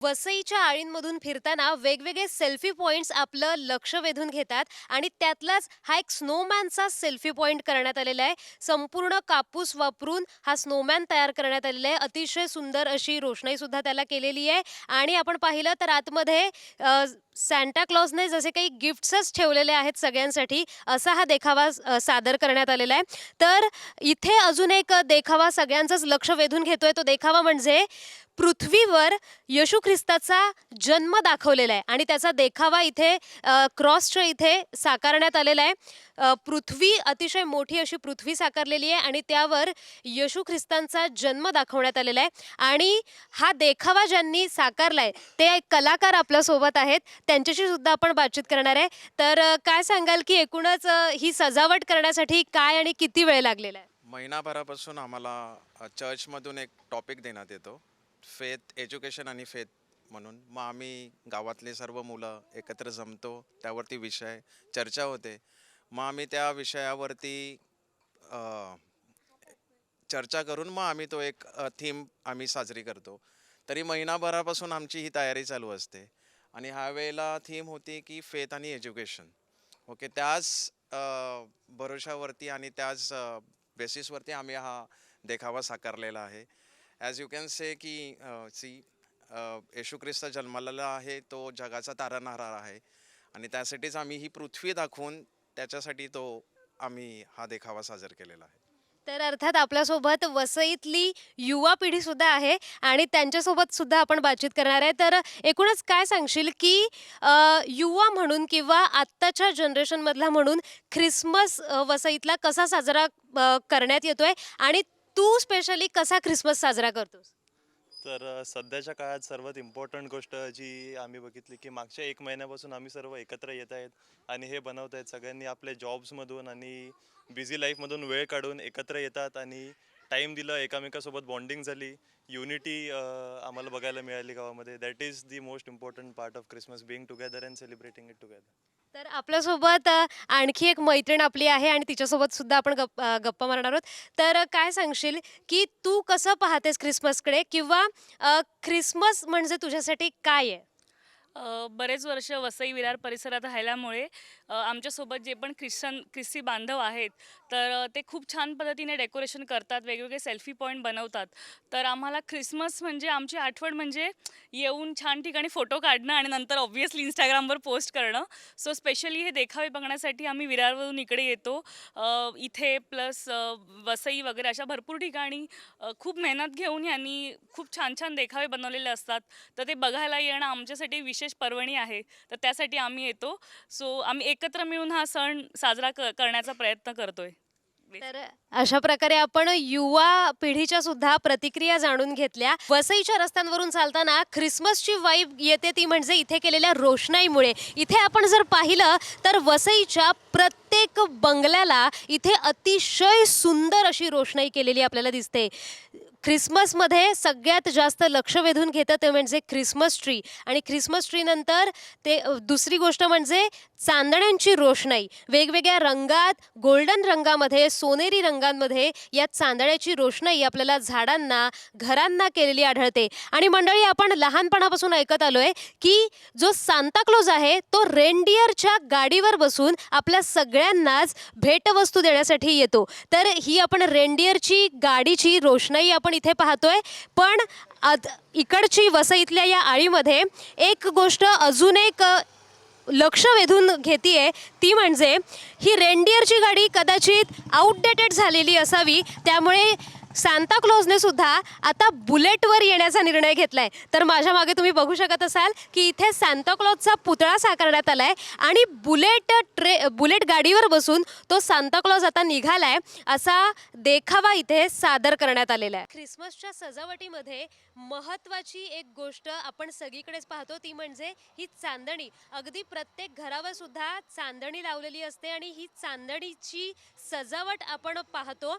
वसईच्या आळींमधून फिरताना वेगवेगळे सेल्फी पॉइंट्स आपलं लक्ष वेधून घेतात आणि त्यातलाच हा एक स्नोमॅनचा सेल्फी पॉइंट करण्यात आलेला आहे. संपूर्ण कापूस वापरून हा स्नोमॅन तयार करण्यात आलेला आहे. अतिशय सुंदर अशी रोषणाई सुद्धा त्याला केलेली आहे. आणि आपण पाहिलं तर आतमध्ये सँटाक्लॉजने सॅन्टा क्लॉजने जसे काही गिफ्ट्सच ठेवलेले आहेत सगळ्यांसाठी असा हा देखावा सादर करण्यात आलेला आहे. तर इथे अजून एक देखावा सगळ्यांचंच लक्ष वेधून घेतोय. तो देखावा म्हणजे पृथ्वीवर येशू ख्रिस्ताचा जन्म दाखवलेला आहे. आणि त्याचा देखावा इथे क्रॉसच्या इथे साकारण्यात आलेला आहे. पृथ्वी अतिशय मोठी अशी पृथ्वी साकारलेली आहे आणि त्यावर येशू ख्रिस्तांचा जन्म दाखवण्यात आलेला आहे. आणि हा देखावा ज्यांनी साकारला आहे ते एक कलाकार आपल्यासोबत आहेत. त्यांच्याशी सुद्धा आपण बातचीत करणार आहे. तर काय सांगाल की एकूणच ही सजावट करण्यासाठी काय आणि किती वेळ लागलेला आहे? महिनाभरापासून आम्हाला चर्चमधून एक टॉपिक देण्यात येतो. फेथ एज्युकेशन आणि फेथ म्हणून. मग आम्ही गावातले सर्व मुलं एकत्र जमतो त्यावरती विषय चर्चा होते. मग आम्ही त्या विषयावरती अ, चर्चा करून मग आम्ही तो एक थीम आम्ही साजरी करतो. तरी महिनाभरापासून आमची ही तयारी चालू असते. आणि ह्या वेळेला थीम होती की फेथ आणि एज्युकेशन ओके त्याच अ, भरोशावरती आणि त्याच बेसिसवरती आम्ही हा देखावा साकारलेला आहे. ॲज यू कॅन से की सी येशू ख्रिस्त जन्मलेला आहे तो जगाचा तारणहार आहे. आणि त्यासाठीच आम्ही ही पृथ्वी दाखवून त्याच्यासाठी तो आम्ही हा देखावा साजर केलेला आहे. तर अर्थात आपल्यासोबत वसईतली युवा पिढी सुद्धा आहे आणि त्यांच्यासोबत सुद्धा आपण बातचीत करणार आहे. तर एकूणच काय सांगशील की युवा म्हणून किंवा आत्ताच्या जनरेशनमधला म्हणून ख्रिसमस वसईतला कसा साजरा करण्यात येतोय आणि तू स्पेशली कसा ख्रिसमस साजरा करतोस? तर अ, सध्याच्या काळात सर्वात इम्पॉर्टंट गोष्ट जी आम्ही बघितली की मागच्या एक महिन्यापासून आम्ही सर्व एकत्र येत आहेत आणि हे बनवत आहेत. सगळ्यांनी आपल्या जॉब्समधून आणि बिझी लाईफमधून वेळ काढून एकत्र येतात आणि टाईम दिलं एकामेकासोबत बॉन्डिंग झाली. युनिटी आम्हाला बघायला मिळाली गावामध्ये. That is the most important part of Christmas being together and celebrating it together तर आपल्यासोबत अ, आणखी एक मैत्रीण आपली आहे आणि तिच्यासोबत सुद्धा आपण गप अ, गप्पा मारणार आहोत. तर अ, काय सांगशील की तू कसं पाहतेस ख्रिसमसकडे किंवा अ, ख्रिसमस म्हणजे तुझ्यासाठी काय आहे? अ, बरेच वर्ष वसई विरार परिसरात राहिल्यामुळे अ, आमच्यासोबत जे पण ख्रिश्चन ख्रिस्ती बांधव आहेत तर अ, ते खूप छान पद्धतीने डेकोरेशन करतात वेगवेगळे सेल्फी पॉईंट बनवतात. तर आम्हाला ख्रिसमस म्हणजे आमची आठवण म्हणजे येऊन छान ठिकाणी फोटो काढणं आणि नंतर ऑब्व्हियसली इंस्टाग्रामवर पोस्ट करणं. सो स्पेशली हे देखावे बघण्यासाठी आम्ही विरारवरून इकडे येतो. अ, इथे प्लस वसई वगैरे अशा भरपूर ठिकाणी अ, खूप मेहनत घेऊन यांनी खूप छान छान देखावे बनवलेले असतात. तर ते बघायला येणं आमच्यासाठी विशेष पर्वणी आहे तर त्यासाठी आम्ही येतो. सो आम्ही एकत्र मिळून हा सण साजरा क करण्याचा प्रयत्न करतोय. तर अशा प्रकारे आपण युवा पिढीच्या सुद्धा प्रतिक्रिया जाणून घेतल्या. वसईच्या रस्त्यांवरून चालताना ख्रिसमसची वाईब येते ती म्हणजे इथे केलेल्या रोषणाईमुळे. इथे आपण जर पाहिलं तर वसईच्या प्रत्येक बंगल्याला इथे अतिशय सुंदर अशी रोषणाई केलेली आपल्याला दिसते. ख्रिसमसमध्ये सगळ्यात जास्त लक्ष वेधून घेतं ते म्हणजे ख्रिसमस ट्री. आणि ख्रिसमस ट्री नंतर ते दुसरी गोष्ट म्हणजे चांदण्यांची रोषणाई. वेगवेगळ्या रंगात गोल्डन रंगामध्ये सोनेरी रंगांमध्ये या चांदण्याची रोषणाई आपल्याला झाडांना घरांना केलेली आढळते. आणि मंडळी आपण लहानपणापासून ऐकत आलोय की जो सांताक्लोज आहे तो रेनडियरच्या गाडीवर बसून आपल्या सगळ्यांनाच भेटवस्तू देण्यासाठी येतो. तर ही आपण रेनडिअरची गाडीची रोषणाई आपण इथे पाहतोय. पण इकडची वसईतल्या या आळीमध्ये एक गोष्ट अजून एक लक्ष वेधून घेतीये ती म्हणजे ही रेंडियरची गाडी कदाचित आउटडेटेड झालेली असावी. त्यामुळे सांताक्लॉजने सुद्धा आता बुलेटवर येण्याचा निर्णय घेतलाय. तर माझ्या मागे तुम्ही बघू शकत असाल की इथे सांताक्लॉजचा पुतळा साकारण्यात आलाय आणि बुलेट ट्रे बुलेट गाडीवर बसून तो सांताक्लॉज आता निघालाय असा देखावा इथे सादर करण्यात आलेला आहे. ख्रिसमसच्या सजावटीमध्ये महत्वाची एक गोष्ट आपण सगळीकडेच पाहतो ती म्हणजे ही चांदणी. अगदी प्रत्येक घरावर सुद्धा चांदणी लावलेली असते आणि ही चांदणीची सजावट आपण पाहतो.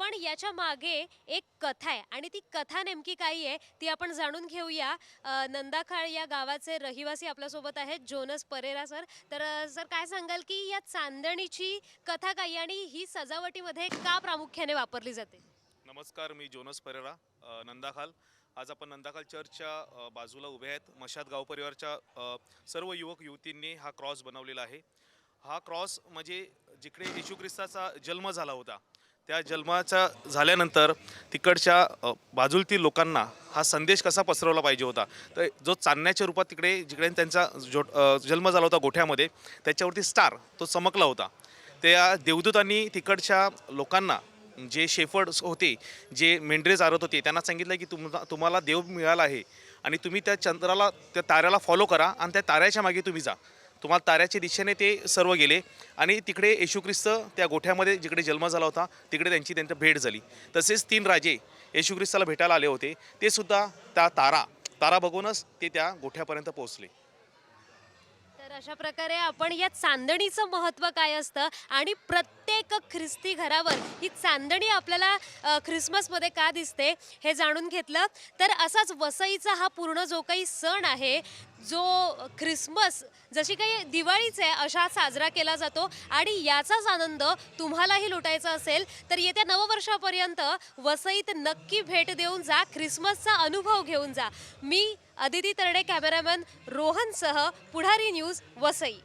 पण याच्या मागे एक कथा आहे आणि ती कथा नेमकी काही आहे ती आपण जाणून घेऊया. नंदाखाळ या गावाचे रहिवासी आपल्यासोबत आहेत जोनस परेरा सर. तर सर काय सांगाल की या चांदणीची कथा काही आणि ही सजावटीमध्ये का प्रामुख्याने वापरली जाते? नमस्कार मी जोनस परेरा नंदाखाल. आज आपण नंदाखाल चर्चच्या बाजूला उभे आहेत. मशाद गाव परिवारच्या सर्व युवक युवतींनी हा क्रॉस बनवलेला आहे. हा क्रॉस म्हणजे जिकडे येशू ख्रिस्ताचा जन्म झाला होता त्या जन्माचा झाल्यानंतर तिकडच्या बाजूलतील बाजूतील लोकांना हा संदेश कसा पसरवला पाहिजे होता? तर जो चांदण्याच्या रूपात तिकडे जिकडे त्यांचा जो जन्म झाला होता गोठ्यामध्ये त्याच्यावरती स्टार तो चमकला होता. त्या देवदूतांनी तिकडच्या लोकांना जे शेफर्ड्स होते जे मेंढरे चारत होते त्यांना सांगितलं की तुम तुम्हाला देव मिळाला आहे आणि तुम्ही त्या चंद्राला त्या ताऱ्याला फॉलो करा आणि त्या ताऱ्याच्या मागे तुम्ही जा. तुम्हाला ताऱ्याच्या दिशेने ते सर्व गेले. आणि तिकडे येशू ख्रिस्त त्या गोठ्यामध्ये जिकडे जन्म झाला होता तिकडे त्यांची त्यांची भेट झाली. तसेच तीन राजे येशू ख्रिस्ताला भेटायला आले होते. ते सुद्धा त्या तारा तारा बघूनच ते त्या गोठ्यापर्यंत पोहोचले. तर अशा प्रकारे आपण या चांदणीचं महत्त्व काय असतं आणि प्रत्येक ख्रिस्ती घरावर ही चांदणी आपल्याला ख्रिसमसमध्ये का दिसते हे जाणून घेतलं. तर असाच वसईचा हा पूर्ण जो काही सण आहे जो ख्रिसमस जशी काही दिवाळीच आहे अशा साजरा केला जातो आणि याचाच आनंद तुम्हालाही लुटायचा असेल तर येत्या नववर्षापर्यंत वसईत नक्की भेट देऊन जा ख्रिसमसचा अनुभव घेऊन जा. मी अदिती तरडे कॅमेरामॅन रोहनसह पुढारी न्यूज वसई.